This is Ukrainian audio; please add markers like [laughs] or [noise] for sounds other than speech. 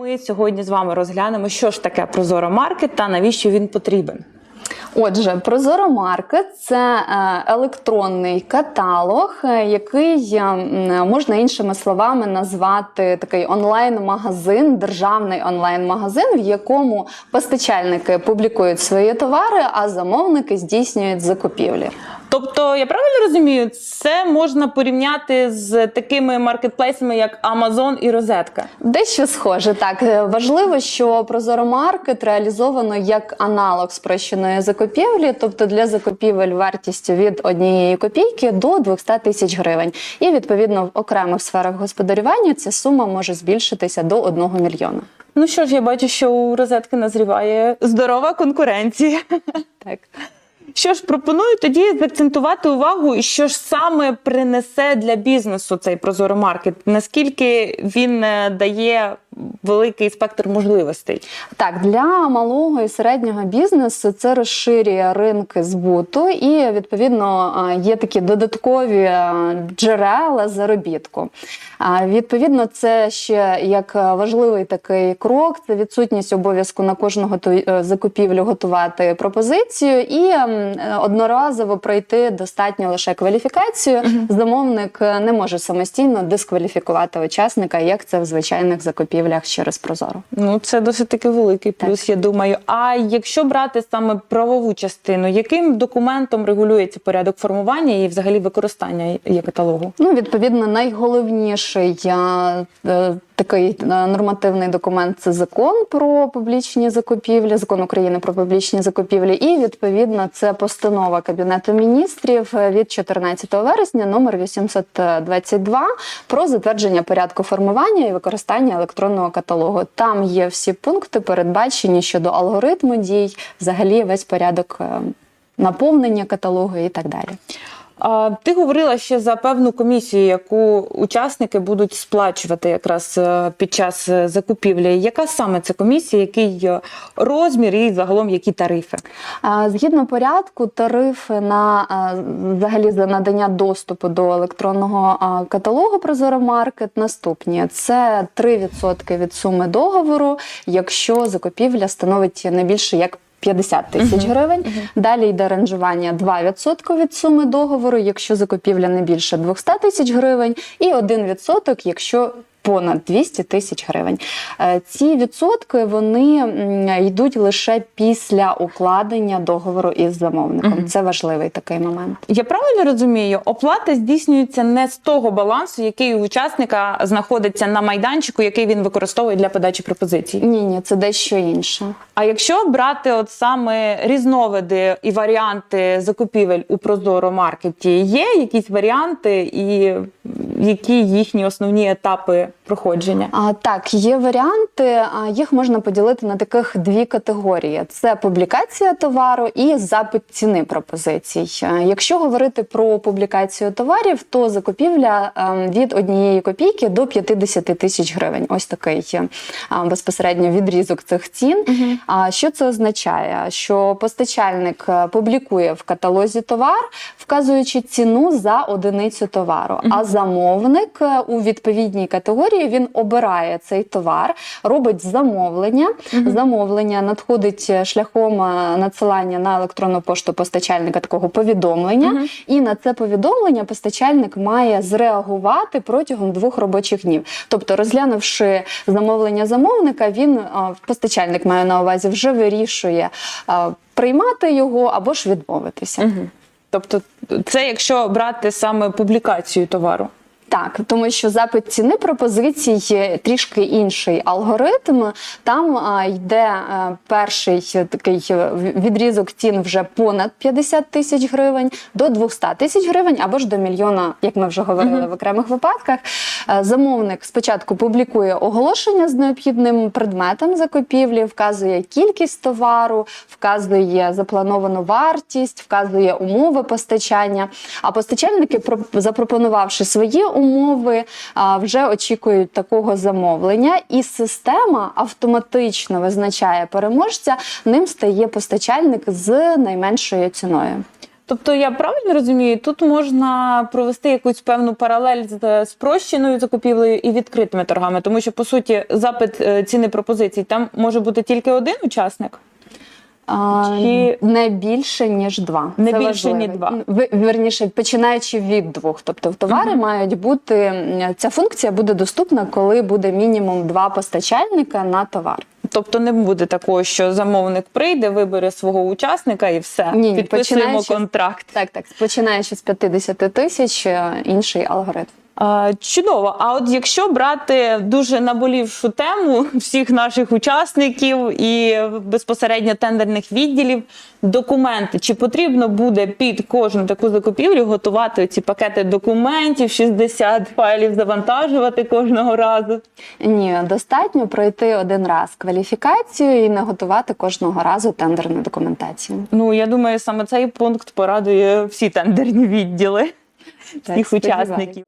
Ми сьогодні з вами розглянемо, що ж таке Прозоро Маркет та навіщо він потрібен. Отже, Прозоро Маркет це е, електронний каталог, е, який е, можна іншими словами назвати такий онлайн-магазин, державний онлайн-магазин, в якому постачальники публікують свої товари, а замовники здійснюють закупівлі. Тобто, я правильно розумію, це можна порівняти з такими маркетплейсами, як Amazon і Розетка. Дещо схоже, так важливо, що Прозоро Маркет реалізовано як аналог спрощеної закупівлі, тобто для закупівель вартістю від однієї копійки до 200 тисяч гривень. І відповідно в окремих сферах господарювання ця сума може збільшитися до 1 мільйона. Ну що ж, я бачу, що у розетки назріває здорова конкуренція. [laughs] Так. Що ж, пропоную тоді закцентувати увагу, що ж саме принесе для бізнесу цей Прозоро Маркет, наскільки він е, дає великий спектр можливостей. Так, для малого і середнього бізнесу це розширює ринки збуту, і відповідно є такі додаткові джерела заробітку. А, Відповідно, це ще як важливий такий крок. Це відсутність обов'язку на кожного ту- е, закупівлю готувати пропозицію і е, одноразово пройти достатньо лише кваліфікацію. Замовник не може самостійно дискваліфікувати учасника, як це в звичайних закупівлях через Прозоро. Ну, це досить таки великий плюс, я думаю. А якщо брати саме правову частину, яким документом регулюється порядок формування і взагалі використання є каталогу? Ну, відповідно, найголовніший а, е, такий е, нормативний документ це закон про публічні закупівлі, закон України про публічні закупівлі, і відповідно це постанова Кабінету міністрів е, від 14 вересня, номер 822, про затвердження порядку формування і використання електронного каталогу. Там є всі пункти передбачені щодо алгоритму дій, взагалі весь порядок е, наповнення каталогу і так далі. А, ти говорила ще за певну комісію, яку учасники будуть сплачувати якраз е, під час е, закупівлі. Яка саме це комісія, який е, розмір і загалом які тарифи? Згідно порядку, тарифи на взагалі за надання доступу до електронного каталогу Прозоро Маркет наступні: це 3% від суми договору, якщо закупівля становить не більше як 50 тисяч гривень. Далі йде ранжування 2% від суми договору, якщо закупівля не більше 200 тисяч гривень, і 1%, якщо понад 200 тисяч гривень. Е, Ці відсотки вони йдуть лише після укладення договору із замовником. Це важливий такий момент. Я правильно розумію, оплата здійснюється не з того балансу, який у учасника знаходиться на майданчику, який він використовує для подачі пропозицій. Ні, ні, це дещо інше. А якщо брати от саме різновиди і варіанти закупівель у Прозоро маркеті, є якісь варіанти і які їхні основні етапи проходження? А, так, є варіанти. А, їх можна поділити на таких дві категорії: це публікація товару і запит ціни пропозицій. Якщо говорити про публікацію товарів, то закупівля від однієї копійки до 50 тисяч гривень. Ось такий безпосередньо відрізок цих цін. А що це означає? Що постачальник публікує в каталозі товар, вказуючи ціну за одиницю товару, а замовник е, у відповідній категорії він обирає цей товар, робить замовлення. Замовлення надходить е, шляхом е, надсилання на електронну пошту постачальника такого повідомлення, і на це повідомлення постачальник має зреагувати протягом двох робочих днів. Тобто, розглянувши замовлення замовника, він постачальник має на увазі вже вирішує приймати його або ж відмовитися. Тобто, це якщо брати саме публікацію товару. Так, тому що запит ціни пропозицій трішки інший алгоритм. Там а, йде а, перший е, такий е, відрізок цін вже понад 50 тисяч гривень до 200 тисяч гривень або ж до мільйона, як ми вже говорили в окремих випадках. Е, Замовник спочатку публікує оголошення з необхідним предметом закупівлі, вказує кількість товару, вказує заплановану вартість, вказує умови постачання. А постачальники, про- запропонувавши свої умови, а, вже очікують такого замовлення, і система автоматично визначає переможця. Ним стає постачальник з найменшою ціною. Тобто я правильно розумію, тут можна провести якусь певну паралель з е, спрощеною закупівлею і відкритими торгами, тому що по суті запит е, ціни пропозицій там може бути тільки один учасник. А, Чи- Не більше ніж два. Не Це більше, важливо. ні два. Вірніше, починаючи від двох. Тобто в товари мають бути ця функція буде доступна, коли буде мінімум два постачальника на товар. Тобто не буде такого, що замовник прийде, вибере свого учасника і все. Ні, Підписуємо контракт. Так, так, починаючи з 50 тисяч, е, інший алгоритм. Чудово. А от якщо брати дуже наболівшу тему всіх наших учасників і безпосередньо тендерних відділів, документи, чи потрібно буде під кожну таку закупівлю готувати ці пакети документів, 60 файлів завантажувати кожного разу? Ні, достатньо пройти один раз кваліфікацію і не готувати кожного разу тендерну документацію. Ну я думаю, саме цей пункт порадує всі тендерні відділи, всіх учасників.